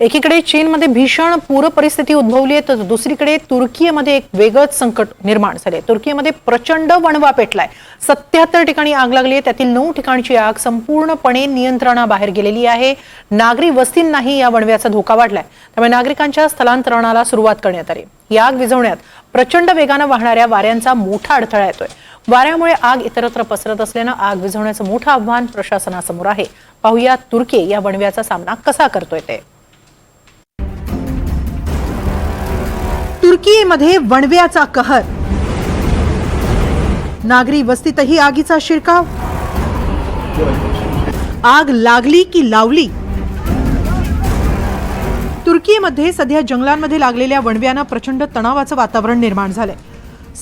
एकीकडे चीनमध्ये भीषण पूर परिस्थिती उद्भवली आहे तर दुसरीकडे तुर्कीमध्ये एक वेगळंच संकट निर्माण झाले तुर्कीमध्ये प्रचंड वणवा पेटलाय. सत्याहत्तर ठिकाणी आग लागली आहे त्यातील नऊ ठिकाणची आग संपूर्णपणे नियंत्रणाबाहेर गेलेली आहे. नागरी वस्तींनाही या वणव्याचा धोका वाढलाय. त्यामुळे नागरिकांच्या स्थलांतरणाला सुरुवात करण्यात आली. ही आग विझवण्यात प्रचंड वेगानं वाहणाऱ्या वाऱ्यांचा मोठा अडथळा येतोय. वाऱ्यामुळे आग इतरत्र पसरत असल्यानं आग विझवण्याचं मोठं आव्हान प्रशासनासमोर आहे. पाहूया तुर्की या वणव्याचा सामना कसा करतोय ते. तुर्कीमध्ये वणव्याचा कहर. नागरी वस्तीतही आगीचा शिरकाव. आग लागली की लावली? तुर्कीमध्ये सध्या जंगलांमध्ये लागलेल्या वणव्यानं प्रचंड तणावाचं वातावरण निर्माण झालंय.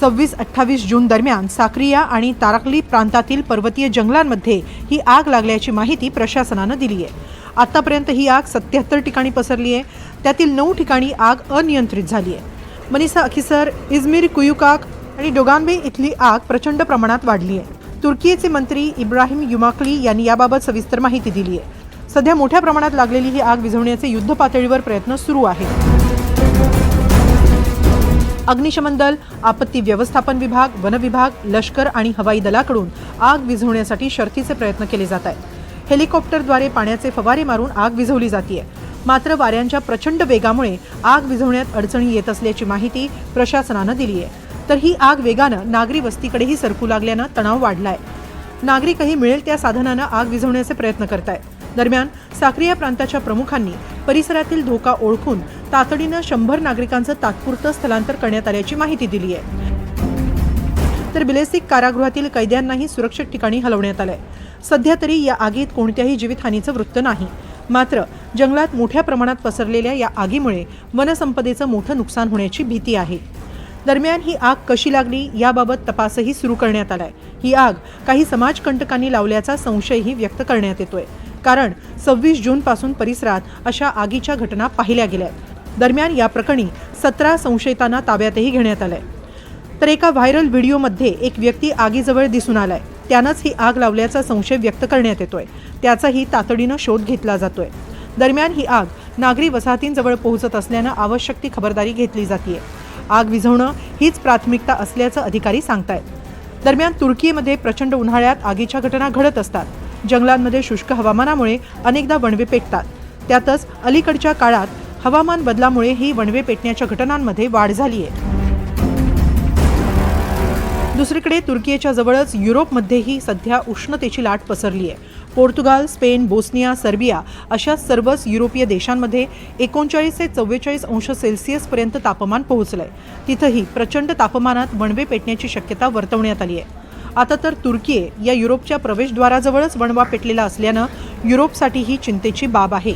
सव्वीस अठ्ठावीस जून दरम्यान साक्रिया आणि ताराकली प्रांतातील पर्वतीय जंगलांमध्ये ही आग लागल्याची माहिती प्रशासनानं दिली आहे आतापर्यंत ही आग सत्याहत्तर ठिकाणी पसरली आहे त्यातील नऊ ठिकाणी आग अनियंत्रित झाली आहे मनीषा अखिसर इजमीर कुयुकाक आणि डोगानबे इथली आग प्रचंड प्रमाणात वाढली आहे तुर्कीचे मंत्री इब्राहिम युमाकली यांनी याबाबत सविस्तर माहिती दिली आहे सध्या मोठ्या प्रमाणात लागलेली ही आग विझवण्याचे युद्ध पातळीवर प्रयत्न सुरू आहेत. अग्निशमन दल आपत्ती व्यवस्थापन विभाग वन विभाग लष्कर आणि हवाई दलाकडून आग विझवण्यासाठी शर्थीचे प्रयत्न केले जात आहेत. हेलिकॉप्टरद्वारे पाण्याचे फवारे मारून आग विझवली जाते मात्र वाऱ्यांच्या प्रचंड वेगामुळे आग विझवण्यात अडचणी येत असल्याची माहिती प्रशासनानं दिली आहे. तर ही आग वेगानं नागरी वस्तीकडेही सरकू लागल्यानं तणाव वाढलाय. नागरिकही मिळेल त्या साधनानं आग विझवण्याचे प्रयत्न करतायत. दरम्यान साक्रिया प्रांताच्या प्रमुखांनी परिसरातील धोका ओळखून तातडीनं शंभर नागरिकांचं तात्पुरतं स्थलांतर करण्यात आल्याची माहिती दिली आहे. तर बिलेसिक कारागृहातील कैद्यांनाही सुरक्षित ठिकाणी हलवण्यात आलंय. सध्या तरी या आगीत कोणत्याही जीवितहानीचं वृत्त नाही. मात्र जंगलात मोठ्या प्रमाणात पसरलेल्या या आगीमुळे वनसंपदेचं मोठं नुकसान होण्याची भीती आहे. दरम्यान ही आग कशी लागली याबाबत तपासही सुरू करण्यात आलाय. ही आग काही समाजकंटकांनी लावल्याचा संशयही व्यक्त करण्यात येतोय. कारण सव्वीस जून पासून परिसरात अशा आगीच्या घटना पाहिल्या गेल्या दरम्यान या प्रकरणी सतरा संशयितांना ताब्यातही घेण्यात आलंय. तर एका व्हायरल व्हिडिओमध्ये एक व्यक्ती आगीजवळ दिसून आलाय. त्यानंच ही आग लावल्याचा संशय व्यक्त करण्यात येतोय. त्याचाही तातडीनं शोध घेतला जातोय. दरम्यान ही आग नागरी वसाहतींजवळ पोहोचत असल्यानं आवश्यक ती खबरदारी घेतली जाते आग विझवणं हीच प्राथमिकता असल्याचं अधिकारी सांगतायत. दरम्यान तुर्कीमध्ये प्रचंड उन्हाळ्यात आगीच्या घटना घडत असतात. जंगलांमध्ये शुष्क हवामानामुळे अनेकदा वणवे पेटतात. त्यातच अलीकडच्या काळात हवामान बदलामुळे ही वणवे पेटण्याच्या घटनांमध्ये वाढ झाली आहे दुसरीकडे तुर्कीच्या जवळच युरोपमध्येही सध्या उष्णतेची लाट पसरली आहे. पोर्तुगाल स्पेन बोस्निया सर्बिया अशा सर्वच युरोपीय देशांमध्ये एकोणचाळीस ते चव्वेचाळीस अंश सेल्सिअसपर्यंत तापमान पोहोचलंय. तिथंही प्रचंड तापमानात वणवे पेटण्याची शक्यता वर्तवण्यात आली आहे. आता तर तुर्की या युरोपच्या प्रवेशद्वाराजवळच वणवा पेटलेला असल्यानं युरोपसाठी ही चिंतेची बाब आहे.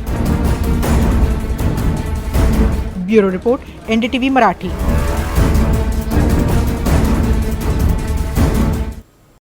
Bureau report NDTV Marathi.